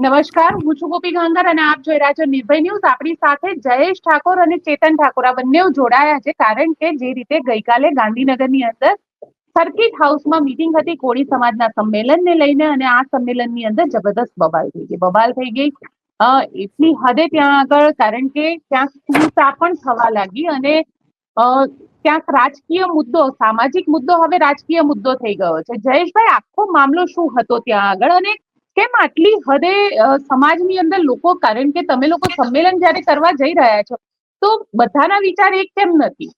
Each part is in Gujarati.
નમસ્કાર, હું છું ગોપી ગાંગર અને આપ જોઈ રહ્યા છો નિર્ભય ન્યૂઝ. આપણી સાથે જયેશ ઠાકોર અને ચેતન ઠાકોર. આ બંને જોડાયા છે કારણ કે જે રીતે ગઈકાલે ગાંધીનગરની અંદર સર્કિટ હાઉસમાં મીટિંગ હતી કોળી સમાજના સંમેલનને લઈને અને આ સંમેલનની અંદર જબરદસ્ત બબાલ થઈ ગઈ. બબાલ થઈ ગઈ. એટલી હદે ત્યાં આગળ કારણ કે ત્યાં સૂતા પણ થવા લાગી અને ક્યાંક રાજકીય મુદ્દો, સામાજિક મુદ્દો હવે રાજકીય મુદ્દો થઈ ગયો છે. જયેશભાઈ, આખો મામલો શું હતો ત્યાં આગળ? અને કેમ આટલી હદે સમાજની અંદર લોકો, કારણ કે તમે લોકો સંમેલન જયારે કરવા જઈ રહ્યા છો, તો બધાના વિચાર એક કેમ નથી?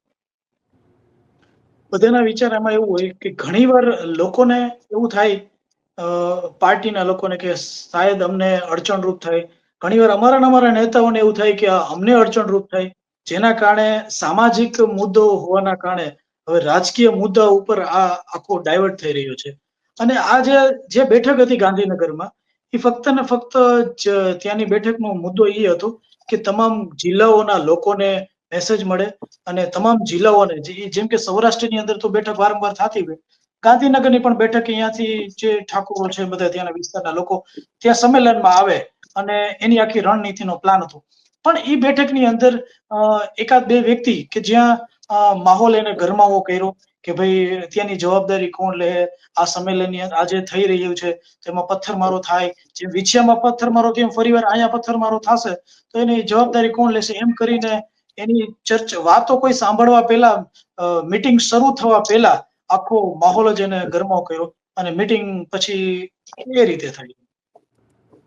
બધાના વિચાર એમાં એવું હોય કે ઘણીવાર લોકોને એવું થાય પાર્ટીના લોકોને કે શાયદ અમને અડચણરૂપ થાય. ઘણીવાર અમારા અમારા નેતાઓને એવું થાય કે અમને અડચણરૂપ થાય, જેના કારણે સામાજિક મુદ્દો હોવાના કારણે હવે રાજકીય મુદ્દા ઉપર આ આખો ડાયવર્ટ થઈ રહ્યો છે. અને આ જે બેઠક હતી ગાંધીનગરમાં, એ ફક્ત ને ફક્ત ત્યાંની બેઠકનો મુદ્દો એ હતો કે તમામ જિલ્લાઓના લોકોને મેસેજ મળે અને તમામ જિલ્લાઓને જેમ કે સૌરાષ્ટ્રની અંદર તો બેઠક વારંવાર થતી હોય. ગાંધીનગરની પણ બેઠક અહીંયાથી જે ઠાકોરો છે બધા ત્યાંના વિસ્તારના લોકો ત્યાં સંમેલનમાં આવે અને એની આખી રણનીતિનો પ્લાન હતો. પણ એ બેઠકની અંદર એકાદ બે વ્યક્તિ કે જ્યાં માહોલ એને ગરમાવો કર્યો કે ભાઈ અત્યારની જવાબદારી કોણ લે? આ સંમેલનની આજે થઈ રહ્યું છે તેમાં પથ્થરમારો થાય. જેમ વિછિયામાં પથ્થરમારો, તેમ ફરીવાર અહીંયા પથ્થરમારો થશે, તો એની જવાબદારી કોણ લેશે? એમ કરીને એની ચર્ચા વાતો કોઈ સાંભળવા પહેલા મીટિંગ શરૂ થવા પહેલા આખો માહોલ જ એને ગરમાવો કર્યો અને મીટિંગ પછી એ રીતે થઈ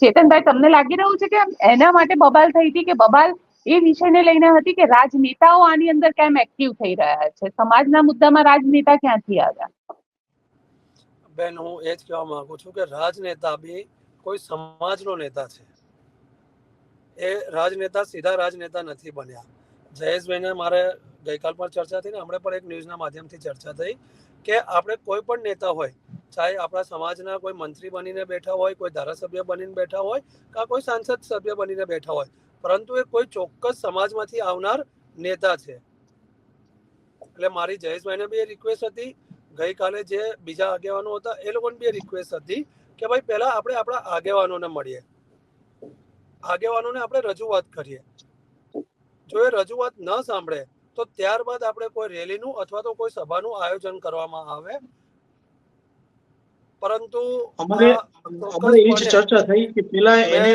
ચેતનભાઈ, તમને લાગી રહ્યું છે કે એના માટે બબાલ થઈ હતી કે બબાલ એ વિષયને લઈને હતી કે રાજનેતાઓ આની અંદર કેમ એક્ટિવ થઈ રહ્યા છે? સમાજના મુદ્દામાં રાજનેતા ક્યાંથી આવ્યા? બેન, હું એ જ કહેવા માંગુ છું કે રાજનેતા બી કોઈ સમાજનો નેતા છે. એ રાજનેતા સીધા રાજનેતા નથી બન્યા. જયેશભાઈને મારે ગઈકાલ પણ ચર્ચા થઈ ને હમણાં પણ એક ન્યૂઝના માધ્યમથી ચર્ચા થઈ કે આપણે કોઈ પણ નેતા હોય, ચાહે આપણા સમાજના કોઈ મંત્રી બનીને બેઠા હોય, કોઈ ધારાસભ્ય બનીને બેઠા હોય, કાં કોઈ સાંસદ સભ્ય બનીને બેઠા હોય પરંતુ એ કોઈ ચોક્કસ સમાજમાંથી આવનાર નેતા છે. એટલે મારી જયેશભાઈને બી એ રિક્વેસ્ટ હતી. ગઈકાલે જે બીજા આગેવાનો હતા એ લોકોને બી રિક્વેસ્ટ હતી કે ભાઈ પહેલા આપણે આપણા આગેવાનોને મળીએ. આગેવાનોને આપણે રજૂઆત કરીએ. જો એ રજૂઆત ન સાંભળે તો ત્યારબાદ આપણે કોઈ રેલીનું અથવા તો કોઈ સભાનું આયોજન કરવામાં આવે. પરંતુ અમારે એ જ ચર્ચા થઈ કે પેલા એને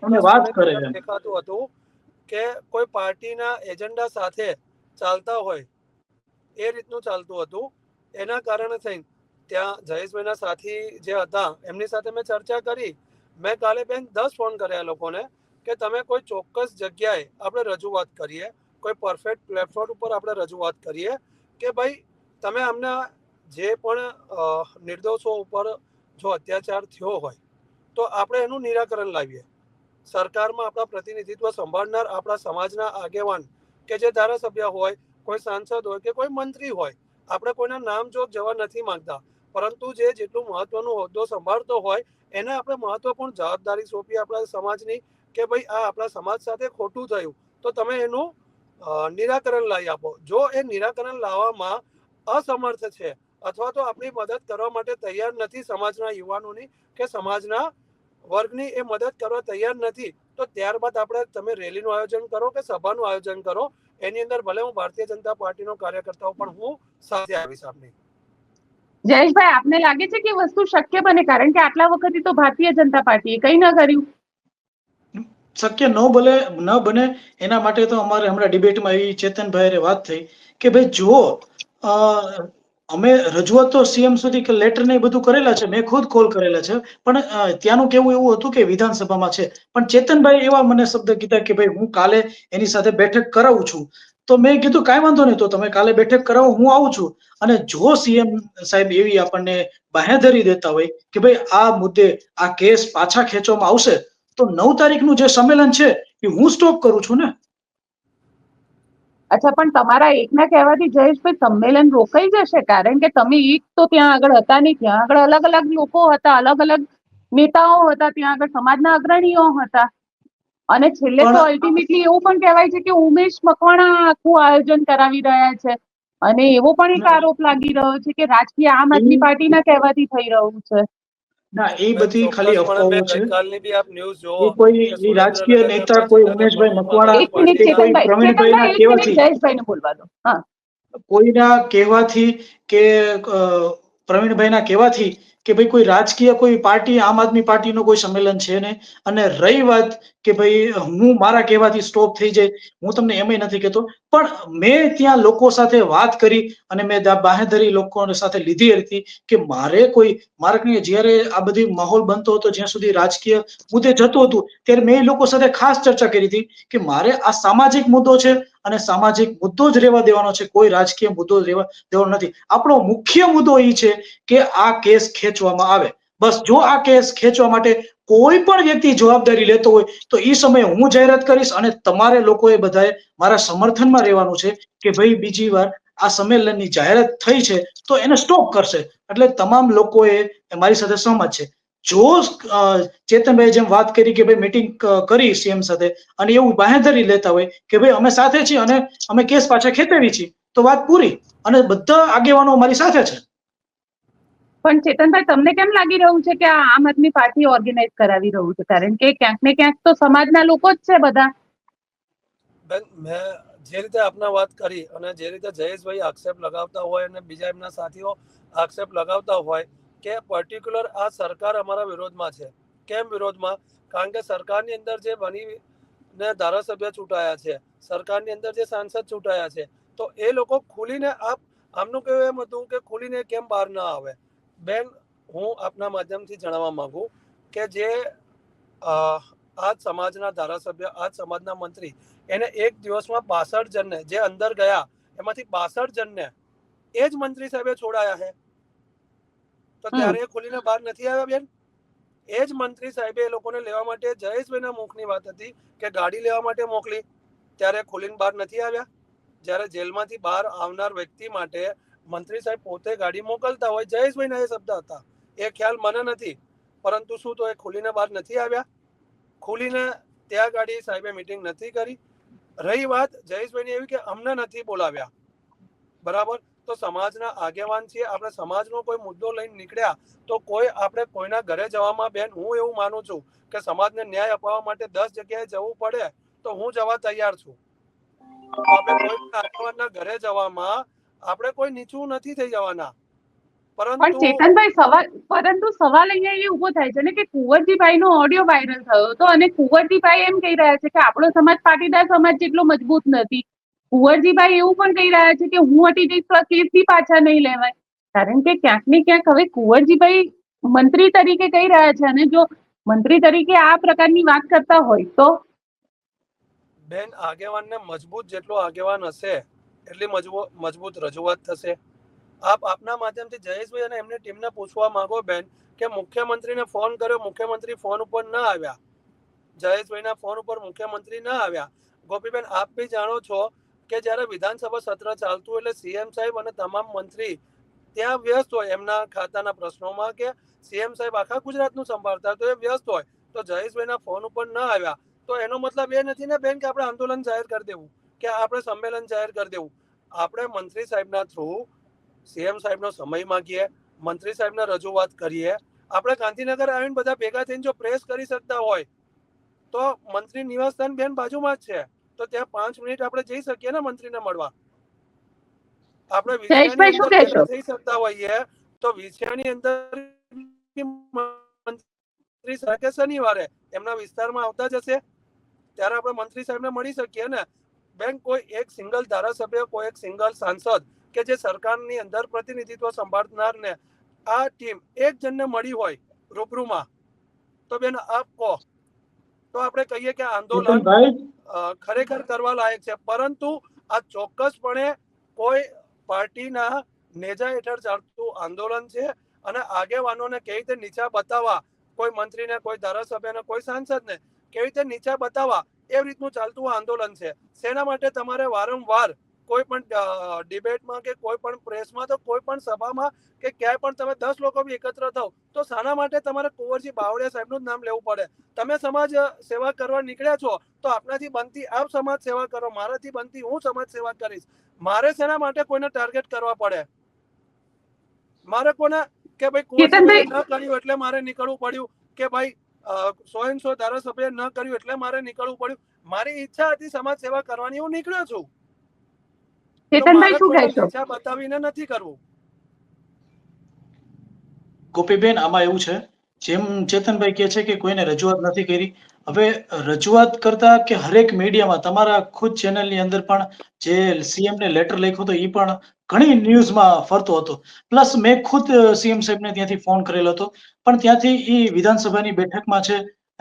અને વાત કરે દેખાતું હતું કે કોઈ પાર્ટીના એજન્ડા સાથે ચાલતા હોય એ રીતનું ચાલતું હતું. એના કારણે થઈને ત્યાં જયેશભાઈના સાથી જે હતા એમની સાથે મેં ચર્ચા કરી. મેં કાલે બેન દસ ફોન કર્યા લોકોને કે તમે કોઈ ચોક્કસ જગ્યાએ આપણે રજૂઆત કરીએ કોઈ પરફેક્ટ પ્લેટફોર્મ ઉપર આપણે રજૂઆત કરીએ કે ભાઈ તમે અમને જે પણ નિર્દોષો ઉપર જો અત્યાચાર થયો હોય તો આપણે એનું નિરાકરણ લાવીએ. સરકારમાં આપણા પ્રતિનિધિત્વ સંભાળનાર આપણા સમાજના આગેવાન કે જે ધારાસભ્ય હોય, કોઈ સાંસદ હોય કે કોઈ મંત્રી હોય, આપણે કોઈના નામ જોગ જવા નથી માંગતા. પરંતુ જે જેટલું મહત્વનું હોદ્દો સંભાળતો હોય, એને આપણે મહત્વપૂર્ણ જવાબદારી સોંપી આપણા સમાજની કે ભાઈ આ આપણા સમાજ સાથે ખોટું થયું, તો તમે એનું નિરાકરણ લાવી આપો. જો એ નિરાકરણ લાવવામાં અસમર્થ છે અથવા તો આપણી મદદ કરવા માટે તૈયાર નથી સમાજના યુવાનોની કે સમાજના વર્ગની એ મદદ કરવા તૈયાર નથી તો ત્યારબાદ આપણે તમે રેલીનું આયોજન કરો કે સભાનું આયોજન કરો એની અંદર ભલે હું ભારતીય જનતા પાર્ટીનો કાર્યકર્તાઓ પણ હું સાથે આવીશ આપની. જયેશભાઈ આપને લાગે છે કે વસ્તુ શક્ય બને? કારણ કે આટલા વખતે તો ભારતીય જનતા પાર્ટીએ કઈ ન કર્યું. શક્ય ન બને ન બને એના માટે તો અમારે હમણાં ડિબેટમાં એવી ચેતનભાઈ વાત થઈ કે ભાઈ જો અ, અમે રજૂઆત તો સીએમ સુધી કે લેટર ને બધું કરેલા છે, મેં ખુદ કોલ કરેલા છે, પણ ત્યાંનું કેવું એવું હતું કે વિધાનસભામાં છે. પણ ચેતનભાઈ એવા મને શબ્દ કીધા કે ભાઈ હું કાલે એની સાથે બેઠક કરાવું છું. તો મેં કીધું કાંઈ વાંધો નહીં, તો તમે કાલે બેઠક કરાવો, હું આવું છું. અને જો સીએમ સાહેબ એવી આપણને બાહેધરી દેતા હોય કે ભાઈ આ મુદ્દે આ કેસ પાછા ખેંચવામાં આવશે, તો નવ તારીખનું જે સંમેલન છે, એ હું સ્ટોપ કરું છું ને? અચ્છા પણ તમારા એકના કહેવાથી જયેશભાઈ સંમેલન રોકાઈ જશે? કારણ કે તમે એક તો ત્યાં આગળ હતા નહીં. ત્યાં આગળ અલગ અલગ લોકો હતા અલગ અલગ નેતાઓ હતા. ત્યાં આગળ સમાજના અગ્રણીઓ હતા. અને છેલ્લે તો અલ્ટિમેટલી એવું પણ કહેવાય છે કે ઉમેશ મકવાણા આખું આયોજન કરાવી રહ્યા છે. અને એવો પણ એક આરોપ લાગી રહ્યો છે કે રાજકીય આમ આદમી પાર્ટીના કહેવાથી થઈ રહ્યું છે. ના એ બધી ખાલી અફવાઓ છે. ગઈકાલની બી આપ ન્યૂઝ કોઈ રાજકીય નેતા કોઈ ઉમેશભાઈ મકવાણા કે કોઈ પ્રવીણભાઈના કહેવાથી જયેશભાઈને બોલવા દો. હા. કોઈના કહેવાથી કે પ્રવીણભાઈના કહેવાથી કે ભાઈ કોઈ રાજકીય કોઈ પાર્ટી આમ આદમી પાર્ટીનો કોઈ સંમેલન છે ને? અને રહી વાત કે ભાઈ, હું મારા કહેવાથી સ્ટોપ થઈ જાય. હું તમને એમ નથી કહેતો. પણ મેં ત્યાં લોકો સાથે વાત કરી અને મેં બાહેધરી લોકો સાથે લીધી હતી કે મારે કોઈ, મારે કંઈ જ્યારે આ બધી માહોલ બનતો હતો, જ્યાં સુધી રાજકીય મુદ્દે જતું હતું, ત્યારે મેં લોકો સાથે ખાસ ચર્ચા કરી હતી કે મારે આ સામાજિક મુદ્દો છે અને સામાજિક મુદ્દો જ રહેવા દેવાનો છે. કોઈ રાજકીય મુદ્દો રહેવા દેવાનો નથી. આપણો મુખ્ય મુદ્દો એ છે કે આ કેસ ખેંચવામાં આવે. બસ જો આ કેસ ખેંચવા માટે કોઈ પણ વ્યક્તિ જવાબદારી લેતો હોય, તો એ સમયે હું જાહેરાત કરીશ અને તમારે લોકોએ બધાએ મારા સમર્થનમાં રહેવાનું છે કે ભાઈ બીજી વાર આ સંમેલનની જાહેરાત થઈ છે, તો એને સ્ટોપ કરશે. એટલે તમામ લોકોએ મારી સાથે સહમત છે. જો ચેતનભાઈ જેમ વાત કરી કે ભાઈ મીટિંગ કરી સીએમ સાથે, અને એવું બાંહેધરી લેતા હોય કે ભાઈ અમે સાથે છીએ અને અમે કેસ પાછા ખેતરી છીએ, તો વાત પૂરી. અને બધા આગેવાનો અમારી સાથે છે. પણ ચેતનભાઈ, તમને કેમ લાગી રહ્યું છે કે આ આમ આદમી પાર્ટી ઓર્ગેનાઇઝ કરાવી રહ્યું છે? કારણ કે ક્યાંક ને ક્યાંક તો સમાજના લોકો જ છે બધા. બેન, મેં જે રીતે આપના વાત કરી અને જે રીતે જયેશભાઈ આક્ષેપ લગાવતા હોય અને બીજા એમના સાથીઓ આક્ષેપ લગાવતા હોય કે પર્ટિક્યુલર આ સરકાર અમારા વિરોધમાં છે. કેમ વિરોધમાં? કારણ કે સરકારની અંદર જે બની ને ધારાસભ્ય ચૂંટાયા છે, સરકારની અંદર જે સાંસદ ચૂંટાયા છે, તો એ લોકો ખુલીને આપ, આમનું કહેવું એમ હતું કે ખુલીને કેમ બહાર ના આવે? બેન હું આપના માધ્યમથી જણાવવા માંગુ કે જે આ સમાજના ધારાસભ્ય આ સમાજના મંત્રી એને એક દિવસમાં બાસઠ જણને જે અંદર ગયા એમાંથી બાસઠ જણને એ જ મંત્રી સાહેબે છોડાયા છે તો ત્યારે એ ખુલીને બહાર નથી આવ્યા બેન? એ જ મંત્રી સાહેબે એ લોકોને લેવા માટે જયેશભાઈના મુખની વાત હતી કે ગાડી લેવા માટે મોકલી. ત્યારે ખુલીને બહાર નથી આવ્યા. જ્યારે જેલમાંથી બહાર આવનાર વ્યક્તિ માટે મંત્રી સાહેબ પોતે ગાડી મોકલતા હોય, જયેશભાઈના એ શબ્દ હતા. એ ખ્યાલ મને નથી, પરંતુ શું તો એ ખુલીને બહાર નથી આવ્યા? ખુલીને ત્યાં ગાડી સાહેબે મિટિંગ નથી કરી. રહી વાત જયેશભાઈની એવી કે અમને નથી બોલાવ્યા. બરાબર? તો સમાજના આગેવાન છીએ, આપણે સમાજનો કોઈ મુદ્દો લઈને નીકળ્યા, તો કોઈ આપણે કોઈના ઘરે જવામાં બેન, હું એવું માનું છું કે સમાજને ન્યાય અપાવવા માટે દસ જગ્યાએ જવું પડે, તો હું જવા તૈયાર છું. આપણે કોઈ આગેવાનના ઘરે જવામાં આપણે કોઈ નીચું નથી થઈ જવાના. પણ પરંતુ ચેતનભાઈ સવાલ પરંતુ સવાલ અહીંયા એ ઊભો થાય છે ને કે કુંવરજીભાઈ નો ઓડિયો વાયરલ થયો હતો અને કુંવરજીભાઈ એમ કહી રહ્યા છે કે આપણો સમાજ પાટીદાર સમાજ જેટલો મજબૂત નથી. કુંવરજીભાઈ એવું પણ કહી રહ્યા છે કે હું હટી જઈશ તો કેસ બી પાછા નહીં લેવાય. કારણ કે ક્યાંક ને ક્યાંક હવે કુંવરજીભાઈ મંત્રી તરીકે કહી રહ્યા છે અને જો મંત્રી તરીકે આ પ્રકારની વાત કરતા હોય તો? બેન આગેવાનને મજબૂત જેટલો આગેવાન હશે એટલી મજબૂત રજૂઆત થશે. આપ આપના માધ્યમથી જયેશભાઈ અને એમની ટીમને પૂછવા માંગો બેન કે મુખ્યમંત્રીને ફોન કર્યો, મુખ્યમંત્રી ફોન ઉપર ન આવ્યા. જયેશભાઈના ફોન ઉપર મુખ્યમંત્રી ન આવ્યા. ગોપીબેન, આપ બી જાણો છો કે જ્યારે વિધાનસભા સત્ર ચાલતું એટલે સીએમ સાહેબ અને તમામ મંત્રી ત્યાં વ્યસ્ત હોય. એમના ખાતાના પ્રશ્નોમાં કે સીએમ સાહેબ આખા ગુજરાતનું સંભાળતા તો એ વ્યસ્ત હોય. તો જયેશભાઈના ફોન ઉપર ન આવ્યા. તો એનો મતલબ એ નથી ને બેન કે આપણે આંદોલન જાહેર કરી દેવું? કે આપણે સંમેલન જાહેર કરી દેવું. આપણે મંત્રી સાહેબના થ્રુ સીએમ સાહેબનો સમય માંગીએ મંત્રી સાહેબને રજૂઆત કરીએ. આપણે ગાંધીનગર આવીને બધા ભેગા થઈને જો પ્રેસ કરી શકતા હોય તો મંત્રી નિવાસસ્થાન બેન બાજુમાં જ છે. તો ત્યાં પાંચ મિનિટ આપણે જઈ શકીએ ને મંત્રીને મળવા. આપણે જઈ શકતા હોઈએ તો વિછિયાની અંદર મંત્રી સાહેબ શનિવારે એમના વિસ્તારમાં આવતા જ હશે ત્યારે આપણે મંત્રી સાહેબને મળી શકીએ ને. બેન કોઈ એક સિંગલ ધારાસભ્ય કોઈ એક સિંગલ સાંસદ કે જે સરકારની અંદર પ્રતિનિધિત્વ સંભાળનારને આ ટીમ એક જણને મળી હોય રૂબરૂમાં તો બેન આપ કહો. તો આપણે કહીએ કે આંદોલન ખરેખર કરવા લાયક છે પરંતુ આ ચોક્કસપણે કોઈ પાર્ટીના નેજા હેઠળ ચાલતું આંદોલન છે અને આગેવાનોને કેવી રીતે નીચા બતાવવા કોઈ મંત્રીને કોઈ ધારાસભ્યને કોઈ સાંસદને કેવી રીતે નીચા બતાવવા એ રીતનું ચાલતું આંદોલન છે? શેના માટે તમારે વારંવાર કોઈ પણ ડિબેટમાં કે કોઈ પણ પ્રેસમાં તો કોઈ પણ સભામાં કે ક્યાંય પણ તમે દસ લોકો બી એકત્ર થાવ તો શાના માટે તમારે કુંવરજી બાવળિયા સાહેબનું જ નામ લેવું પડે. તમે સમાજ સેવા કરવા નીકળ્યા છો તો આપનાથી બનતી આપ સમાજ સેવા કરો મારાથી બનતી હું સમાજ સેવા કરીશ. મારે શેના માટે કોઈને ટાર્ગેટ કરવા પડે? મારે કોને કે ભાઈ કુંવરજી ન કર્યું એટલે મારે નીકળવું પડ્યું કે ભાઈ સો એન સો ધારાસભ્ય ન કર્યું એટલે મારે નીકળવું પડ્યું. મારી ઈચ્છા હતી સમાજ સેવા કરવાની હું નીકળ્યો છું. ચેતનભાઈ શું કહે કહેશો? ઈચ્છા બતાવીને નથી કરવું. ગોપીબેન આમાં એવું છે જેમ ચેતનભાઈ કહે છે કે કોઈને રજૂઆત નથી કરી. હવે રજૂઆત કરતા કે હરેક મીડિયામાં તમારા ખુદ ચેનલની અંદર પણ જે સીએમ ને લેટર લખ્યો તો એ પણ ઘણી ન્યૂઝમાં ફરતો હતો. પ્લસ મેં ખુદ સીએમ સાહેબને ત્યાંથી ફોન કરેલો હતો. પણ ત્યાંથી એ વિધાનસભાની બેઠકમાં છે,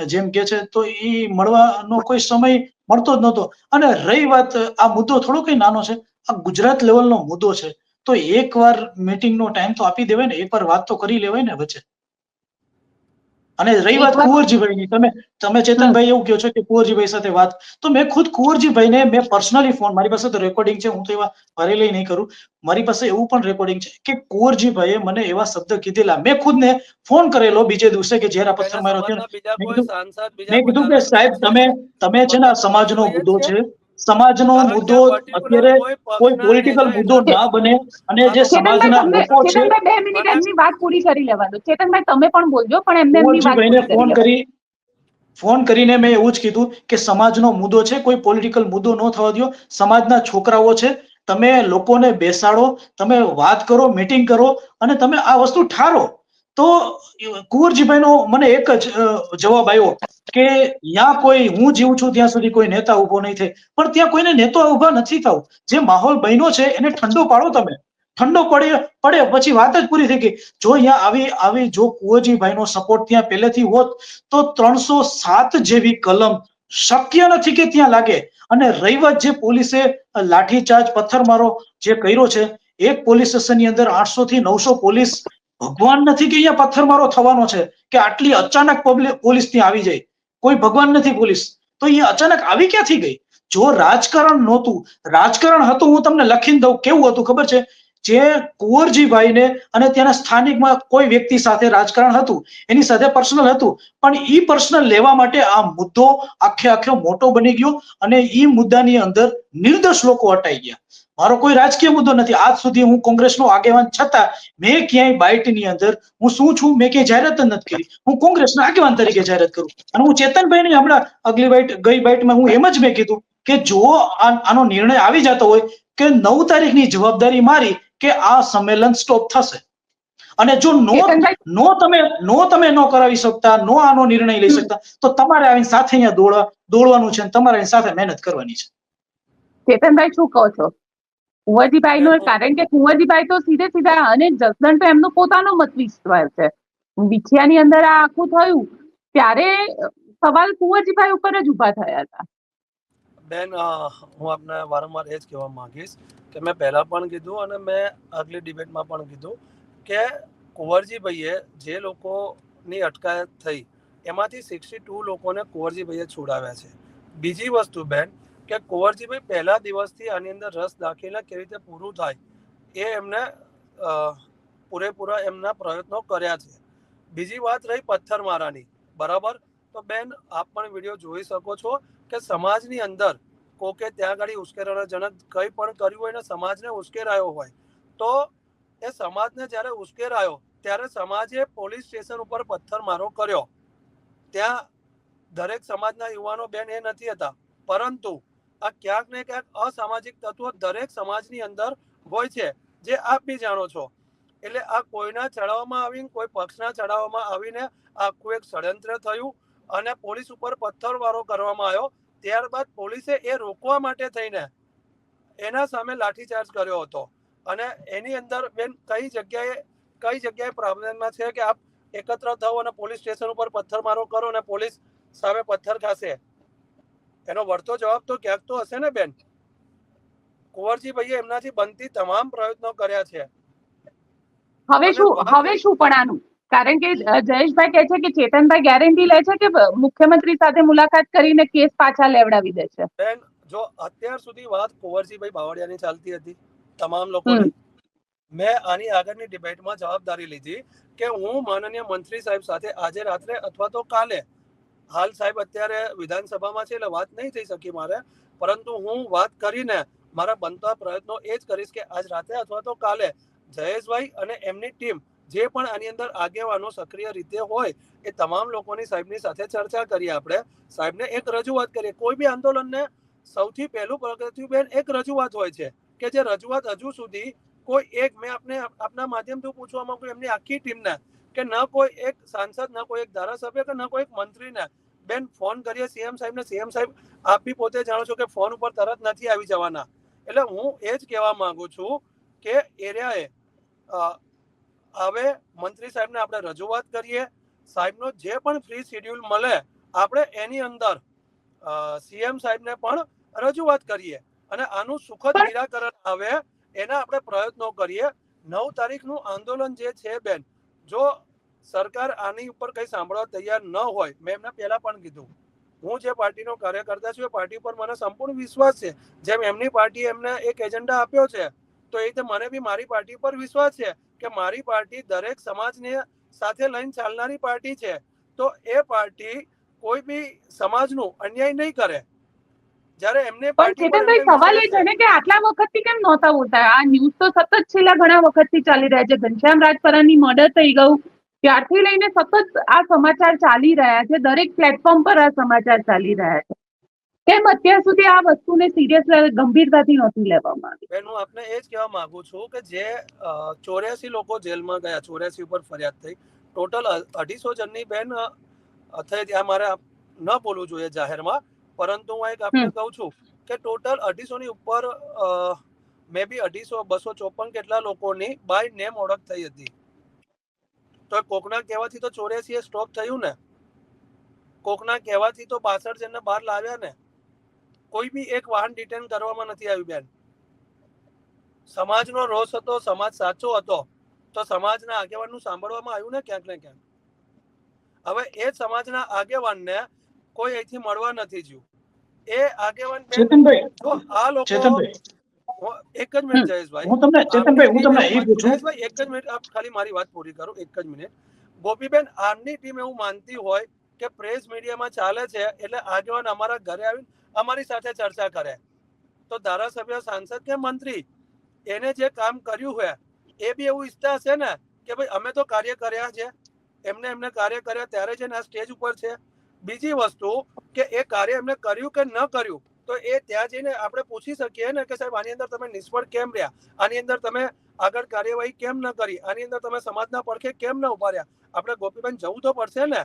જેમ કે છે, તો એ મળવાનો કોઈ સમય મળતો જ નહોતો. અને રહી વાત, આ મુદ્દો થોડો કઈ નાનો છે, આ ગુજરાત લેવલનો મુદ્દો છે. તો એકવાર મીટિંગનો ટાઈમ તો આપી દેવાય ને એકવાર વાત તો કરી લેવાય ને વચ્ચે. અને રહી વાત કુંવરજીભાઈની. તમે તમે ચેતનભાઈ એવું કહો છો કે કુંવરજીભાઈ સાથે વાત. તો મેં ખુદ કુંવરજીભાઈને મેં પર્સનલી ફોન મારી પાસે તો રેકોર્ડિંગ છે હું તો એવા ભરેલી નહીં કરું. મારી પાસે એવું પણ રેકોર્ડિંગ છે કે કુંવરજીભાઈએ મને એવા શબ્દ કીધેલા. મેં ખુદને ફોન કરેલો બીજે દિવસે કે જ્યારે આ પથ્થર માર્યો હતો. મેં કીધું- કે સાહેબ તમે તમે છે ને સમાજનો મુદ્દો છે. સમાજનો મુદ્દો અત્યારે કોઈ પોલિટિકલ મુદ્દો ના બને અને જે સમાજના લોકો છે બે મિનિટ એમની વાત પૂરી કરી લેવા દો. ચેતનભાઈ તમે પણ બોલજો પણ એમને એમની વાત ફોન. કરી ફોન કરીને મેં એવું જ કીધું કે સમાજનો મુદ્દો છે કોઈ પોલિટિકલ મુદ્દો ન થવા દો સમાજના છોકરાઓ છે તમે લોકોને બેસાડો તમે વાત કરો મીટિંગ કરો અને તમે આ વસ્તુ ઠારો. તો કુંવરજીભાઈનો મને એક જ જવાબ આવ્યો કે ત્યાં કોઈ, હું જીવું છું ત્યાં સુધી કોઈ નેતા ઊભો નહીં થાય. પણ ત્યાં કોઈને નેતા ઊભા નથી થવું. જે માહોલ બન્યો છે, એને ઠંડો પાડો તમે. ઠંડો પડે પડે પછી વાત જ પૂરી થઈ ગઈ. જો અહીંયા આવી આવી જો કુંવરજીભાઈનો સપોર્ટ ત્યાં પહેલેથી હોત, તો ત્રણસો સાત જેવી કલમ શક્ય નથી કે ત્યાં લાગે. અને રહી જે પોલીસે લાઠીચાર્જ પથ્થરમારો જે કર્યો છે, એક પોલીસ સ્ટેશનની અંદર આઠસો થી નવસો પોલીસ ભગવાન નથી કે અહીંયા પથ્થરમારો થવાનો છે કે આટલી અચાનક પોલીસ ત્યાં આવી જાય? કોઈ ભગવાન નથી પોલીસ. તો એ અચાનક આવી ક્યાંથી ગઈ? જો રાજકારણ નહોતું, રાજકારણ હતું, હું તમને લખીને દઉં કેવું હતું ખબર છે? જે કુંવરજીભાઈને અને ત્યાંના સ્થાનિકમાં કોઈ વ્યક્તિ સાથે રાજકારણ હતું, એની સાથે પર્સનલ હતું, પણ એ પર્સનલ લેવા માટે આ મુદ્દો આખે આખો મોટો બની ગયો અને ઈ મુદ્દાની અંદર નિર્દોષ લોકો હટાઈ ગયા. મારો કોઈ રાજકીય મુદ્દો નથી. આજ સુધી હું કોંગ્રેસનો આગેવાન છતાં મેં ક્યાંય બાઇટની અંદર હું શું છું મેં ક્યાંય જાહેરાત નથી કરી. હું કોંગ્રેસના આગેવાન તરીકે જાહેરાત કરું. અને હું ચેતનભાઈની હમણાં અગલી બાઇટ ગઈ બાઇટમાં હું એમ જ મેં કીધું કે જો આનો નિર્ણય આવી જતો હોય કે નવ તારીખની જવાબદારી મારી કે આ સંમેલન સ્ટોપ થશે. અને જો નો નો તમે નો તમે નો કરાવી શકતા નો આનો નિર્ણય લઈ શકતા તો તમારે આવીને સાથે અહીંયા દોડવા દોડવાનું છે અને તમારે સાથે મહેનત કરવાની છે. ચેતનભાઈ શું કહો છો? કુંવરજીભાઈ નો કારણ કે કુંવરજીભાઈ તો સીધે સીધા અને જસદણ તો એમનો પોતાનો મત વિશ્વાસ છે. વિછિયાની અંદર આ આખું થયું ત્યારે સવાલ કુંવરજીભાઈ ઉપર જ ઊભા થયા હતા. બેન હું આપને વારંવાર એ જ કહેવા માંગીશ કે મેં પહેલા પણ કીધું અને મેં આગલી ડિબેટમાં પણ કીધું કે કુંવરજીભાઈએ જે લોકોની અટકાયત થઈ એમાંથી સિક્સટી ટુ લોકોને કુંવરજીભાઈએ છોડાવ્યા છે. બીજી વસ્તુ બેન કે કુંવરજીભાઈ પહેલા દિવસથી આની અંદર રસ દાખીને કેવી રીતે પૂરું થાય એ એમને પૂરેપૂરા એમના પ્રયત્નો કર્યા છે. બીજી વાત રહી પથ્થરમારાની બરાબર? તો બેન, આપ પણ વીડિયો જોઈ શકો છો કે સમાજની અંદર કોકે ત્યાં આગળ ઉશ્કેરણાજનક કંઈ પણ કર્યું હોય ને સમાજને ઉશ્કેરાયો હોય, તો એ સમાજને જ્યારે ઉશ્કેરાયો, ત્યારે સમાજે પોલીસ સ્ટેશન ઉપર પથ્થરમારો કર્યો. ત્યાં દરેક સમાજના યુવાનો બેન એ નથી હતા. પરંતુ આ ક્યાંક ને ક્યાંક અસામાજિક તત્વો દરેક સમાજની અંદર હોય છે, જે આપ બી જાણો છો. એટલે આ કોઈના ચડાવવામાં આવીને, કોઈ પક્ષના ચડાવવામાં આવીને આખું એક ષડયંત્ર થયું અને પોલીસ ઉપર પથ્થરવારો કરવામાં આવ્યો. ત્યારબાદ પોલીસે એ રોકવા માટે થઈને એના સામે લાઠીચાર્જ કર્યો હતો. અને એની અંદર બેન કઈ જગ્યાએ કઈ જગ્યાએ પ્રોબ્લેમમાં છે કે આપ એકત્ર થાઓ અને પોલીસ સ્ટેશન ઉપર પથ્થરમારો કરો અને પોલીસ સામે પથ્થર ખાશે? એનો વળતો જવાબ તો ક્યાંક તો હશે ને બેન? કુંવરજી ભાઈએ એમનાથી બનતી તમામ પ્રયત્નો કર્યા છે. હવે શું હવે શું પણ આનું કારણ કે જયેશભાઈ કહે છે કે ચેતનભાઈ ગેરંટી લે છે કે મુખ્યમંત્રી સાથે મુલાકાત કરીને કેસ પાછા લેવડાવી દે છે? બેન જો અત્યાર સુધી વાત કુંવરજીભાઈ બાવળિયાની ચાલતી હતી તમામ લોકોની. મેં આની આગળની ડિબેટમાં જવાબદારી લીધી કે હું માનનીય મંત્રી સાહેબ સાથે આજે રાત્રે અથવા તો કાલે હાલ સાહેબ અત્યારે વિધાનસભામાં છે એટલે વાત નહીં થઈ શકી મારે. પરંતુ હું વાત કરીને મારા બનતા પ્રયત્નો એ જ કરીશ કે આજ રાતે અથવા તો કાલે જયેશભાઈ અને એમની ટીમ જે પણ આની અંદર આગેવાનો સક્રિય રીતે હોય એ તમામ લોકોની સાહેબની સાથે ચર્ચા કરીએ આપણે. સાહેબને એક રજૂઆત કરીએ. કોઈ બી આંદોલનને સૌથી પહેલું પ્રગતિબેન એક રજૂઆત હોય છે કે જે રજૂઆત હજુ સુધી કોઈ એક મેં આપને આપના માધ્યમથી પૂછવા માંગુ એમની આખી ટીમને કે ન કોઈ એક સાંસદ, ન કોઈ એક ધારાસભ્ય કે ન કોઈ એક મંત્રીને બેન ફોન કરીએ સીએમ સાહેબને. સીએમ સાહેબ આપ બી પોતે જાણો છો કે ફોન ઉપર તરત નથી આવી જવાના. એટલે હું એ જ કહેવા માંગુ છું કે એરિયાએ હવે મંત્રી સાહેબને આપણે રજૂઆત કરીએ. સાહેબનો જે પણ ફ્રી શેડ્યુલ મળે આપણે એની અંદર સીએમ સાહેબને પણ રજૂઆત કરીએ. અને આનું સુખદ નિરાકરણ આવે એના આપણે પ્રયત્નો કરીએ. નવ તારીખનું આંદોલન જે છે બેન જો સરકાર આની ઉપર કઈ સાંભળવા તૈયાર ન હોય મેં એમને પહેલા પણ કીધું. હું જે પાર્ટીનો કાર્યકર્તા છું એ પાર્ટી પર મને સંપૂર્ણ વિશ્વાસ છે. જેમ એમની પાર્ટી એમને એક એજન્ડા આપ્યો છે તો એ રીતે મને બી મારી પાર્ટી પર વિશ્વાસ છે કે મારી પાર્ટી દરેક સમાજને સાથે લઈને ચાલનારી પાર્ટી છે. તો એ પાર્ટી કોઈ બી સમાજનું અન્યાય નહીં કરે. જ્યારે એમને ચેતનભાઈ સવાલ એ છે ને કે આટલા વખતથી કેમ નહોતા બોલતા આ ન્યૂઝ તો સતત છેલ્લા ઘણા વખતથી ચાલી રહ્યા છે. ઘનશ્યામ રાજપરાની મર્ડર થઈ ગયું. ત્યારથી લઈને સતત આ સમાચાર ચાલી રહ્યા છે. દરેક પ્લેટફોર્મ પર આ સમાચાર ચાલી રહ્યા છે. કેમ અત્યાર સુધી આ વસ્તુને સિરિયસ ગંભીરતાથી નથી લેવામાં આવી? બેન હું આપને એ જ કહેવા માંગુ છું કે જે ચોર્યાસી લોકો જેલમાં ગયા ચોર્યાસી ઉપર ફરિયાદ થઈ. ટોટલ અઢીસો જણની બેન થઈ ત્યાં મારે ન બોલવું જોઈએ જાહેરમાં. પરંતુ હું એક આપને. કહું છું કે ટોટલ અઢીસો ની ઉપર મે બી અઢીસો બસો ચોપન કેટલા લોકોની બાય નેમ ઓળખ થઈ હતી. તો કોકના કહેવાથી તો ચોર્યાસી એ સ્ટોપ થયું ને. કોકના કહેવાથી તો બાસઠ જણને બહાર લાવ્યા ને કોઈ બી એક વાહન ડિટેન કરવામાં નથી આવ્યું બેન. સમાજનો રોષ હતો સમાજ સાચો હતો તો સમાજના આગેવાનનું સાંભળવામાં આવ્યું ને ક્યાંક ને ક્યાંક. હવે એ સમાજના આગેવાનને કોઈ અહીંથી મળવા નથી જ્યું. એ આગેવાન આ લોકો એક જ મિનિટ જયેશભાઈ. હું તમને ચેતનભાઈ હું તમને એ પૂછું. જયેશભાઈ, એક જ મિનિટ આપ ખાલી મારી વાત પૂરી કરો એક જ મિનિટ. ગોપીબેન આમની ટીમ એવું માનતી હોય કે પ્રેસ મીડિયામાં ચાલે છે એટલે આગેવાન અમારા ઘરે આવીને અમારી સાથે ચર્ચા કરે. તો ધારાસભ્ય સાંસદ કે મંત્રી એને જે કામ કર્યું હોય એ બી એવું ઈચ્છતા હશે ને કે ભાઈ અમે તો કાર્ય કર્યા છે. એમને એમને કાર્ય કર્યા ત્યારે છે ને આ સ્ટેજ ઉપર છે. બીજી વસ્તુ કે એ કાર્ય એમને કર્યું કે ન કર્યું તો એ ત્યાં જઈને આપણે પૂછી શકીએ ને કે સાહેબ, આની અંદર તમે નિષ્ફળ કેમ રહ્યા? આની અંદર તમે આગળ કાર્યવાહી કેમ ન કરી? આની અંદર તમે સમાજના પડખે કેમ ન ઊભા રહ્યા? આપણે ગોપીબેન જવું તો પડશે ને?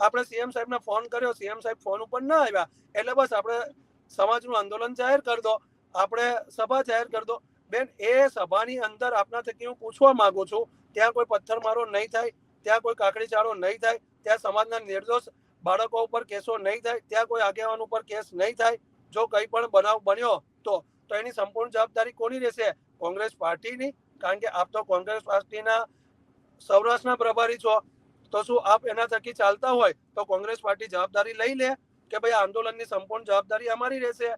આપણે સીએમ સાહેબને ફોન કર્યો, સીએમ સાહેબ ફોન ઉપર ના આવ્યા. એટલે બસ આપણે સમાજનું આંદોલન જાહેર કરી દો. આપણે સભા જાહેર કરી દો. બેન, એ સભાની અંદર આપના થકી હું પૂછવા માંગુ છું, ત્યાં કોઈ પથ્થરમારો નહીં થાય, ત્યાં કોઈ કાકડી ચાળો નહીં થાય, ત્યાં સમાજના નિર્દોષ બાળકો ઉપર કેસો નહીં થાય, ત્યાં કોઈ આગેવાન ઉપર કેસ નહીં થાય. જો કંઈ પણ બનાવ બન્યો તો તો એની સંપૂર્ણ જવાબદારી કોની રહેશે? કોંગ્રેસ પાર્ટીની? કારણ કે આપ તો કોંગ્રેસ પાર્ટીના સૌરાષ્ટ્રના પ્રભારી છો. તો શું આપ એના થકી ચાલતા હોય? તો કોંગ્રેસ પાર્ટી જવાબદારી લઈ લે કે ભાઈ આંદોલનની સંપૂર્ણ જવાબદારી અમારી રહેશે?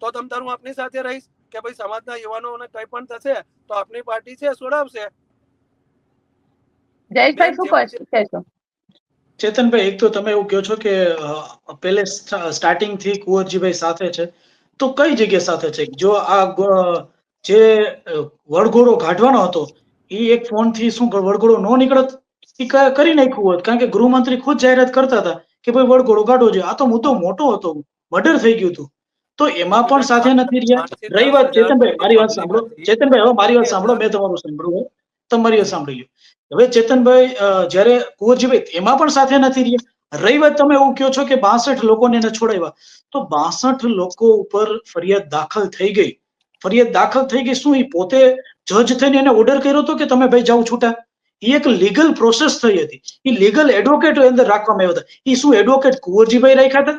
તો તમ તારું આપની સાથે રહીશ કે ભાઈ સમાજના યુવાનોને કંઈ પણ થશે તો આપની પાર્ટી છે છોડાવશે જયેશભાઈ શું કહેશો? ચેતનભાઈ એક તો તમે એવું કહો છો કે અ, પહેલે સ્ટાર્ટિંગથી કુંવરજીભાઈ સાથે છે તો કઈ જગ્યા સાથે છે? જો આ જે વળઘોડો કાઢવાનો હતો એ એક ફોનથી શું વળઘોડો નો નીકળત? એ કરી નાખ્યું હોત કારણ કે ગૃહમંત્રી ખુદ જાહેરાત કરતા હતા કે ભાઈ વળઘોડો કાઢવો જોઈએ આ તો મુદ્દો મોટો હતો મર્ડર થઈ ગયું હતું. તો એમાં પણ સાથે નથી રહ્યા. રહી વાત ચેતનભાઈ મારી વાત સાંભળો. ચેતનભાઈ હવે મારી વાત સાંભળો મેં તમારું સાંભળ્યું હવે. તમારી સાંભળી લો. હવે ચેતનભાઈ જ્યારે કુંવરજીભાઈ એમાં પણ સાથે નથી રહ્યા. રહી તમે એવું કહો છો કે બાસઠ લોકોને છોડાવ્યા. તો બાસઠ લોકો ઉપર ફરિયાદ દાખલ થઈ ગઈ. ફરિયાદ દાખલ થઈ ગઈ શું? એ પોતે જજ થઈને એને ઓર્ડર કર્યો હતો કે તમે ભાઈ જાઓ છૂટા? એ એક લીગલ પ્રોસેસ થઈ હતી. એ લીગલ એડવોકેટ અંદર રાખવામાં આવ્યા હતા. એ શું એડવોકેટ કુંવરજીભાઈ રાખ્યા હતા?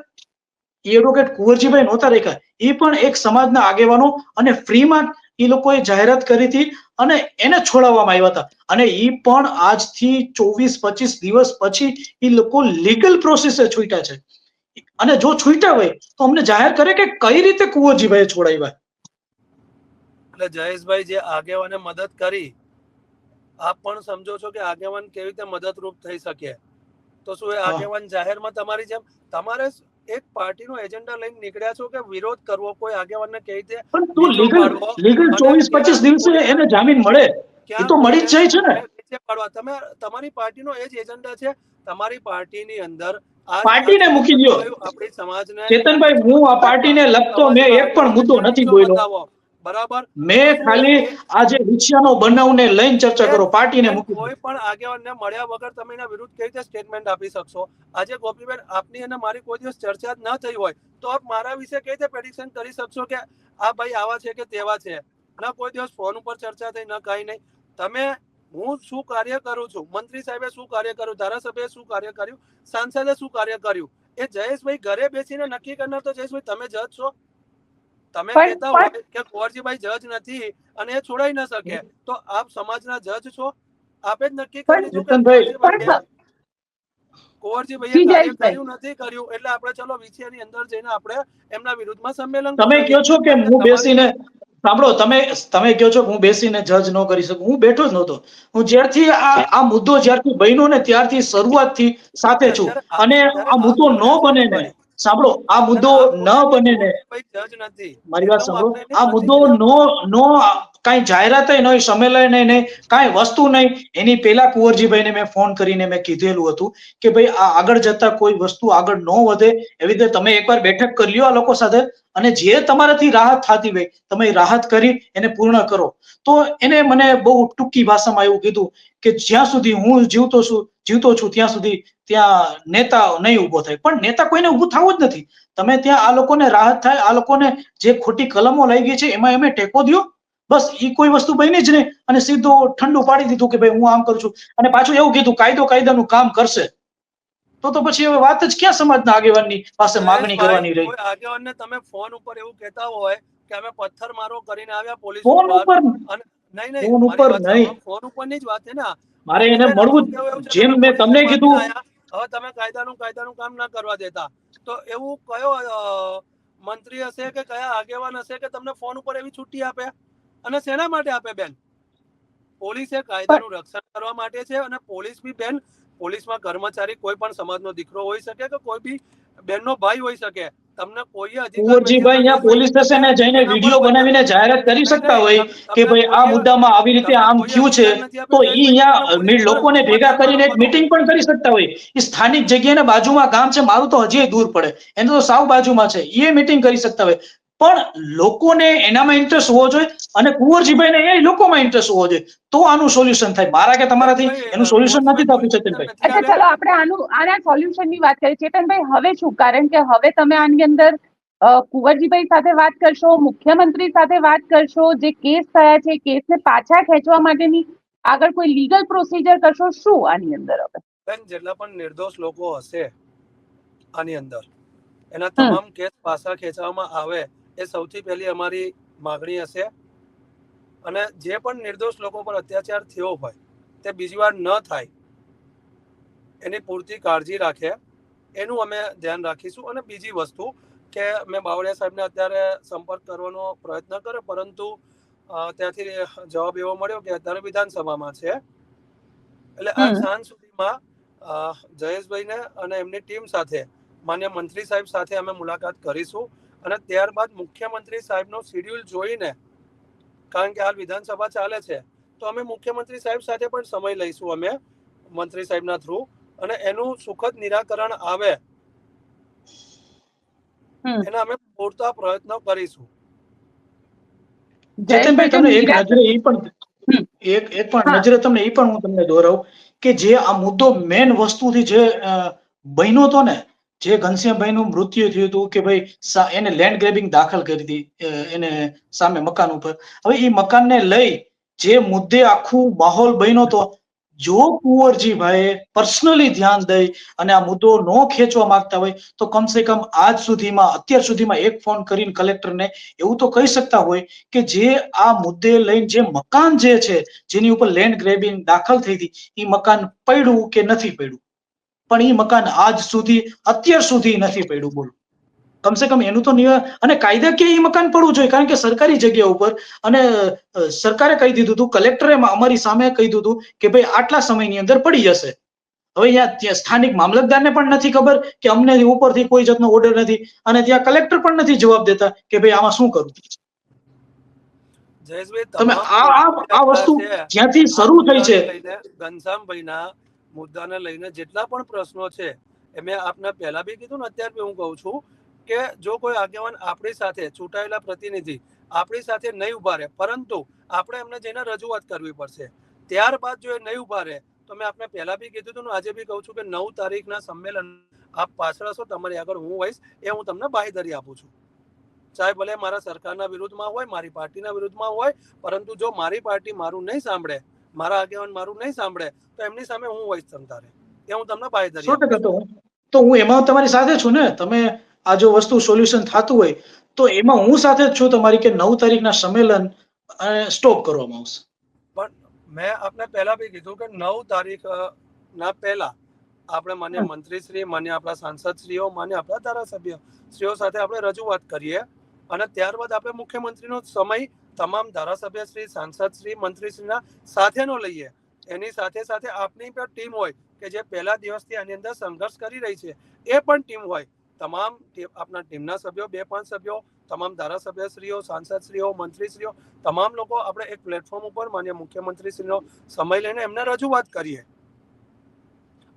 એડવોકેટ કુંવરજીભાઈ નહોતા રાખ્યા. એ પણ એક સમાજના આગેવાનો અને ફ્રીમાં એ લોકોએ જાહેરાત કરી હતી. અને એને છોડાવવામાં આવ્યા હતા. અને એ પણ આજથી ચોવીસ પચીસ દિવસ પછી એ લોકો લીગલ પ્રોસેસે છૂટ્યા છે. અને જો છૂટ્યા હોય તો અમને જાહેર કરે કે કઈ રીતે કુંવરજીભાઈ છોડાવ્યા? એટલે જયેશભાઈ જે આગેવાને મદદ કરી આપ પણ સમજો છો કે આગેવાન કેવી રીતે મદદરૂપ થઈ શકે. તો શું એ. આગેવાન જાહેરમાં તમારી જેમ તમારે એક પાર્ટીનો એજન્ડા લઈને નીકળ્યા છો કે વિરોધ કરવો? કોઈ આગેવાનને કહી દે? પણ તું લીગલ લીગલ અને ચોવીસ પચીસ દિવસે એને જામીન મળે. એ તો મળી જ જાય છે ને. પાડવા? તમે તમારી પાર્ટીનો એ જ એજન્ડા છે. તમારી પાર્ટીની અંદર આ- પાર્ટીને મૂકી દો આપણી સમાજને ચેતનભાઈ હું આ પાર્ટીને લગતો મેં એક પણ મુદ્દો નથી બોલ્યો. બરાબર? મેં ખાલી આ જે રિક્ષાનો બનાવને લઈને ચર્ચા કરો પાર્ટીને મૂકી કોઈ પણ આગેવાનને મળ્યા વગર તમે એના વિરુદ્ધ કેવી રીતે સ્ટેટમેન્ટ આપી શકશો? આજે ગોપીબેન આપની અને મારી કોઈ દિવસ ચર્ચા જ ન થઈ હોય તો આપ મારા વિશે કઈ રીતે પ્રેડિક્શન કરી શકશો કે આ ભાઈ આવા છે કે તેવા છે? ના કોઈ દિવસ ફોન ઉપર ચર્ચા થઈ ન કાંઈ નહીં. તમે હું શું કાર્ય કરું છું? મંત્રી સાહેબે શું કાર્ય કર્યું? ધારાસભ્યએ શું કાર્ય કર્યું? સાંસદે શું કાર્ય કર્યું? એ જયેશભાઈ ઘરે બેસીને નક્કી કરનાર તો જયેશભાઈ તમે જજ છો? તમે કહેતા હોય કે કુંવરજીભાઈ જજ નથી અને એ છોડાઈ ન શકે તો આપ સમાજના જજ છો? આપે જ નક્કી કરી દીધું કે ચેતનભાઈ, કુંવરજીભાઈએ- કાર્ય કર્યું નથી કર્યું એટલે આપણે ચલો વિછિયાની અંદર જઈને આપણે એમના વિરુદ્ધમાં સંમેલન તમે કહો છો કે હું બેસીને સાંભળો તમે તમે કહો છો કે હું બેસીને જજ ન કરી શકું હું બેઠો જ નહોતો. હું જ્યારથી આ આ મુદ્દો જ્યારથી બન્યો ને ત્યારથી શરૂઆતથી સાથે છું. અને આ મુદ્દો ન બને ને સાંભળો આ મુદ્દો ન બને ને. મારી વાત સાંભળો આ મુદ્દો નો નો કઈ જાહેરાત નહીં સંમેલન નહીં કઈ વસ્તુ નહીં. એની પહેલા કુંવરજીભાઈને મેં ફોન કરીને મેં કીધેલું હતું કે ભાઈ આ આગળ જતા કોઈ વસ્તુ આગળ ન વધે. એવી રીતે તમે એકવાર બેઠક કરી લ્યો આ લોકો સાથે. અને જે તમારાથી રાહત થતી હોય, તમે રાહત કરી એને પૂર્ણ કરો. તો એને મને બહુ ટૂંકી ભાષામાં એવું કીધું કે જ્યાં સુધી હું જીવતો છું જીવતો છું ત્યાં સુધી ત્યાં નેતા નહીં ઊભો થાય. પણ નેતા કોઈને ઊભું થવું જ નથી. તમે ત્યાં આ લોકોને રાહત થાય, આ લોકોને જે ખોટી કલમો લાગી ગઈ છે, એમાં એમે ટેકો દ્યો. બસ એ કોઈ વસ્તુ બની જ નહીં. અને સીધો ઠંડુ પાડી દીધું કે ભાઈ હું આમ કરું છું. અને પાછું એવું કીધું, કાયદો કાયદાનું કામ કરશે. તો તો પછી હવે વાત જ ક્યાં સમાજના આગેવાનની પાસે માંગણી કરવાની રહી? આગેવાનને તમે ફોન ઉપર એવું કહેતા હોય કે અમે પથ્થર મારો કરીને આવ્યા પોલીસ ફોન ઉપર. નહીં નહીં ફોન ઉપર નહીં. ફોન ઉપરની જ વાત છે ને મારે એને મળવું જેમ મેં તમને કીધું. હવે તમે કાયદાનું કાયદાનું કામ ના કરવા દેતા. તો એવું કયો મંત્રી હશે કે કયા આગેવાન હશે કે તમને ફોન ઉપર એવી છુટ્ટી આપે? અને શેના માટે આપે બેન? પોલીસે કાયદાનું રક્ષણ કરવા માટે છે અને પોલીસ બી બેન પોલીસમાં કર્મચારી કોઈ પણ સમાજનો દીકરો હોઈ શકે કે કોઈ બી બેનનો ભાઈ હોઈ શકે તમને કોઈ કુંવરજીભાઈ અહીંયા પોલીસ સ્ટેશને જઈને વીડિયો બનાવીને જાહેરાત કરી શકતા હોય કે ભાઈ આ મુદ્દામાં આવી રીતે આમ થયું છે તો ઈ અહીંયા લોકોને ભેગા કરીને એક મીટિંગ પણ કરી શકતા હોય. એ સ્થાનિક જગ્યાને બાજુમાં ગામ છે મારું તો હજી દૂર પડે. એને તો સાવ બાજુમાં છે. એ મીટિંગ કરી શકતા હોય. પણ લોકોને એનામાં ઇન્ટરેસ્ટ હોવો જોઈએ અને કુંવરજીભાઈને એ લોકોમાં ઇન્ટરેસ્ટ હોવો જોઈએ. તો આનું સોલ્યુશન થાય. મારા કે તમારાથી એનું સોલ્યુશન નથી થતું ચેતનભાઈ. અચ્છા ચલો આપણે આનું આના સોલ્યુશનની વાત કરીએ. ચેતનભાઈ હવે શું? કારણ કે હવે તમે આની અંદર કુંવરજીભાઈ સાથે વાત કરશો મુખ્યમંત્રી સાથે વાત કરશો જે કેસ થયા છે કેસને પાછા ખેંચવા માટેની આગળ કોઈ લીગલ પ્રોસિજર કરશો શું આની અંદર હવે? બેન જેટલા પણ નિર્દોષ લોકો હશે આની અંદર એના તમામ કેસ પાછા ખેંચવામાં આવે. એ સૌથી પહેલી અમારી માગણી હશે. અને જે પણ નિર્દોષ લોકો પર અત્યાચાર થયો હોય તે બીજી વાર ન થાય. એની પૂરતી કાળજી રાખે. એનું અમે ધ્યાન રાખીશું. અને બીજી વસ્તુ કે મેં બાવળિયા સાહેબને અત્યારે સંપર્ક કરવાનો પ્રયત્ન કર્યો પરંતુ ત્યાંથી જવાબ એવો મળ્યો કે અત્યારે વિધાનસભામાં છે. એટલે આ સાંજ સુધીમાં જયેશભાઈને અને એમની ટીમ સાથે માન્ય મંત્રી સાહેબ સાથે અમે મુલાકાત કરીશું. અને ત્યારબાદ મુખ્યમંત્રી સાહેબનો શેડ્યુલ જોઈને કારણ કે હાલ વિધાનસભા ચાલે છે તો અમે મુખ્યમંત્રી સાહેબ સાથે પણ સમય લઈશું અમે મંત્રી સાહેબના થ્રુ અને એનું સુખદ નિરાકરણ આવે. હમ. એના અમે પૂરતા પ્રયત્નો કરીશું. ચેતનભાઈ તમને એક નજરે એ પણ એક એક પણ નજરે તમને એ પણ હું તમને દોરાવ કે જે આ મુદ્દો મેન વસ્તુથી જે બન્યો હતો ને જે ઘનશ્યામભાઈ નું મૃત્યુ થયું હતું કે ભાઈ એને લેન્ડ ગ્રેબિંગ દાખલ કરી હતી એને સામે મકાન ઉપર. હવે એ મકાનને લઈ જે મુદ્દે આખું માહોલ બન્યો હતો જો કુંવરજીભાઈએ પર્સનલી ધ્યાન દઈ અને આ મુદ્દો ન ખેંચવા માંગતા હોય તો કમસે કમ આજ સુધીમાં, અત્યાર સુધીમાં એક ફોન કરીને કલેક્ટરને એવું તો કહી શકતા હોય કે જે આ મુદ્દે લઈને જે મકાન જે છે, જેની ઉપર લેન્ડ ગ્રેબિંગ દાખલ થઈ હતી એ મકાન પડ્યું કે નથી પડ્યું? પણ એ મકાન આજ સુધી અત્યાર સુધી નથી પડ્યું બોલો. કમસે કમ એનું તો અને કાયદાકીય એ મકાન પડવું જોઈએ? કારણ કે સરકારી જગ્યા ઉપર અને સરકારે કહી દીધું હતું કલેક્ટરે અમારી સામે કહી દીધું કે ભાઈ આટલા સમયની અંદર પડી જશે. હવે અહીંયા ત્યાં સ્થાનિક મામલતદારને પણ નથી ખબર કે અમને ઉપરથી કોઈ જાતનો ઓર્ડર નથી અને ત્યાં કલેક્ટર પણ નથી જવાબ દેતા કે ભાઈ આમાં શું કરવું જયેશભાઈ તમે આ આ વસ્તુ જ્યાંથી શરૂ થઈ છે ઘનશ્યામભાઈના મુદ્દાને લઈને જેટલા પણ પ્રશ્નો છે, એ મેં આપને પહેલા બી કીધું ને, અત્યારે બી હું કહું છું કે જો કોઈ આગેવાન આપણી સાથે ચૂંટાયેલા પ્રતિનિધિ આપણી સાથે નહીં ઊભા રહે પરંતુ આપણે એમને જઈને રજૂઆત કરવી પડશે. ત્યારબાદ જો એ નહીં ઊભા રહે તો મેં આપને પહેલા બી કીધું હતું આજે બી કહું છું કે નવ તારીખના સંમેલન આપ પાછળ હશો, તમારી આગળ હું હોઈશ, એ હું તમને બાહેધરી આપું છું. ચાહે ભલે મારા સરકારના વિરુદ્ધમાં હોય, મારી પાર્ટીના વિરુદ્ધમાં હોય, પરંતુ જો મારી પાર્ટી મારું નહીં સાંભળે મારા આગેવાન મારું નહીં સાંભળે તો એમની સામે હું હોઈશ તમતારે એ હું તમને બાય સો ટકા તો હું તો હું એમાં તમારી સાથે છું ને? તમે આ જો વસ્તુ સોલ્યુશન થતું હોય તો એમાં હું સાથે જ છું તમારી કે નવ તારીખના સંમેલન સ્ટોપ કરવામાં આવશે? પણ મેં આપને પહેલા બી કીધું કે નવ તારીખ ના પહેલા આપણે માન્ય. મંત્રીશ્રી માન્ય આપણા સાંસદશ્રીઓ માન્ય આપણા ધારાસભ્ય શ્રીઓ સાથે આપણે રજૂઆત કરીએ. અને ત્યારબાદ આપણે મુખ્યમંત્રીનો સમય તમામ ધારાસભ્યશ્રી સાંસદશ્રી મંત્રીશ્રીના સાથેનો લઈએ. એની સાથે સાથે આપની પણ ટીમ હોય કે જે પહેલા દિવસથી આની અંદર સંઘર્ષ કરી રહી છે એ પણ ટીમ હોય. તમામ આપના ટીમના સભ્યો બે પાંચ સભ્યો તમામ ધારાસભ્યશ્રીઓ સાંસદશ્રીઓ મંત્રીશ્રીઓ તમામ લોકો આપણે એક પ્લેટફોર્મ ઉપર માન્ય મુખ્યમંત્રીશ્રીનો સમય લઈને એમને રજૂઆત કરીએ.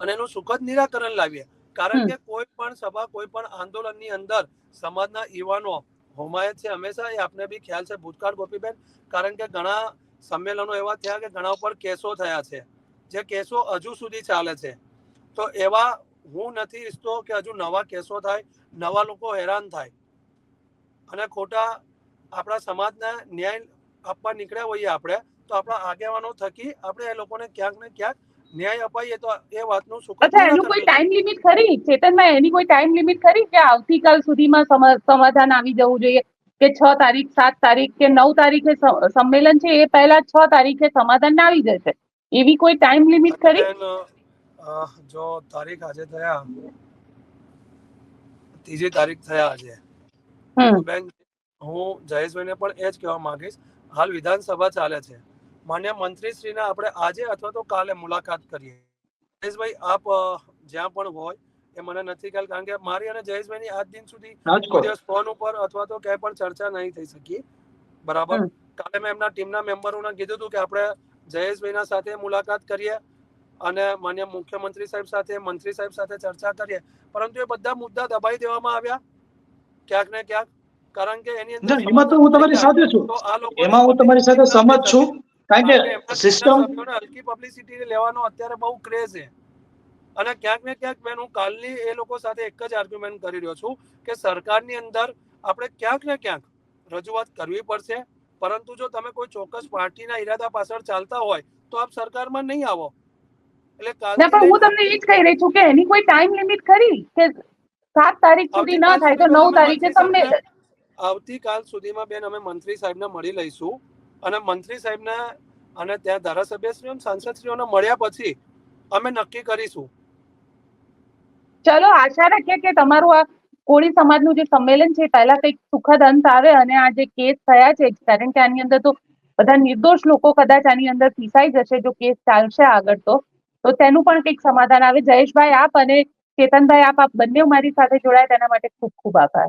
અને એનું સુખદ નિરાકરણ લાવીએ. કારણ કે કોઈ પણ સભા કોઈ પણ આંદોલનની અંદર સમાજના યુવાનો હોમાયત છે હંમેશા એ આપને બી ખ્યાલ છે ભૂતકાળ ગોપીબેન, કારણ કે ઘણા સંમેલનો એવા થયા કે ઘણા ઉપર કેસો થયા છે, જે કેસો હજુ સુધી ચાલે છે. તો એવા હું નથી ઈચ્છતો કે હજુ નવા કેસો થાય, નવા લોકો હેરાન થાય. અને ખોટા આપણા સમાજને ન્યાય આપવા નીકળ્યા હોઈએ આપણે, તો આપણા આગેવાનો થકી આપણે એ લોકોને ક્યાંક ને ક્યાંક ન્યાય અપાઈએ તો એ વાતનું સુખ અચ્છા એનું કોઈ ટાઈમ લિમિટ ખરી? ચેતનભાઈ એની કોઈ ટાઈમ લિમિટ ખરી કે આવતીકાલ સુધીમાં સમાધાન આવી જવું જોઈએ? કે છ તારીખ સાત તારીખ કે નવ તારીખે સંમેલન છે એ પહેલા છ તારીખે સમાધાન આવી જશે? એવી કોઈ ટાઈમ લિમિટ ખરી? જો તારીખ આજે થયા ત્રીજી તારીખ થયા આજે બેન હું જયેશભાઈને પણ એ જ કહેવા માંગીશ હાલ વિધાનસભા ચાલે છે. માન્ય મંત્રીશ્રીને આપણે આજે અથવા તો કાલે મુલાકાત કરીએ. જયેશભાઈ આપ જ્યાં પણ હોય એ મને નથી ખ્યાલ કારણ કે મારી અને જયેશભાઈની આજ દિન સુધી ફોન ઉપર અથવા તો ક્યાંય પણ ચર્ચા નહીં થઈ શકી. બરાબર? કાલે મેં એમના ટીમના મેમ્બરોને કીધું હતું કે આપણે જયેશભાઈના સાથે મુલાકાત કરીએ અને માન્ય મુખ્યમંત્રી સાહેબ સાથે મંત્રી સાહેબ સાથે ચર્ચા કરીએ. પરંતુ એ બધા મુદ્દા દબાઈ દેવામાં આવ્યા. ક્યાંક ને ક્યાંક. કારણ કે એની અંદર એમાં તો હું તમારી સાથે છું. એમાં હું તમારી સાથે સહમત છું. કારણ કે સિસ્ટમ હલકી પબ્લિસિટી લેવાનો અત્યારે બહુ ક્રેઝ છે. અને ક્યાંક ને ક્યાંક બેન હું કાલની એ લોકો સાથે એક જ આર્ગ્યુમેન્ટ કરી રહ્યો છું કે સરકારની અંદર આપણે ક્યાંક ને ક્યાંક રજૂઆત કરવી પડશે. પરંતુ જો તમે કોઈ ચોક્કસ પાર્ટીના ઈરાદા પાછળ ચાલતા હોય તો આપ સરકારમાં નહીં આવો. એટલે કાલ પણ હું તમને એ જ કહી રહી છું કે એની કોઈ ટાઈમ લિમિટ ખરી કે સાત તારીખ સુધી ના થાય તો નવ તારીખે તમને આવતીકાલ સુધીમાં બેન અમે મંત્રી સાહેબને મળી લઈશું. અને મંત્રી સાહેબને અને ત્યાં ધારાસભ્યશ્રીઓ, સાંસદશ્રીઓને મળ્યા પછી અમે નક્કી કરીશું. ચલો, આશા રાખીએ કે તમારું આ કોળી સમાજનું જે સંમેલન છે, પહેલા કંઈક સુખદ અંત આવે અને આ જે કેસ થયા છે, કારણ કે આની અંદર તો બધા નિર્દોષ લોકો કદાચ આની અંદર પીસાઈ જશે જો કેસ ચાલશે આગળ તો. તો તેનું પણ કંઈક સમાધાન આવે. જયેશભાઈ, આપ અને ચેતનભાઈ આપ આપ બંને મારી સાથે જોડાય, તેના માટે ખૂબ ખૂબ આભાર.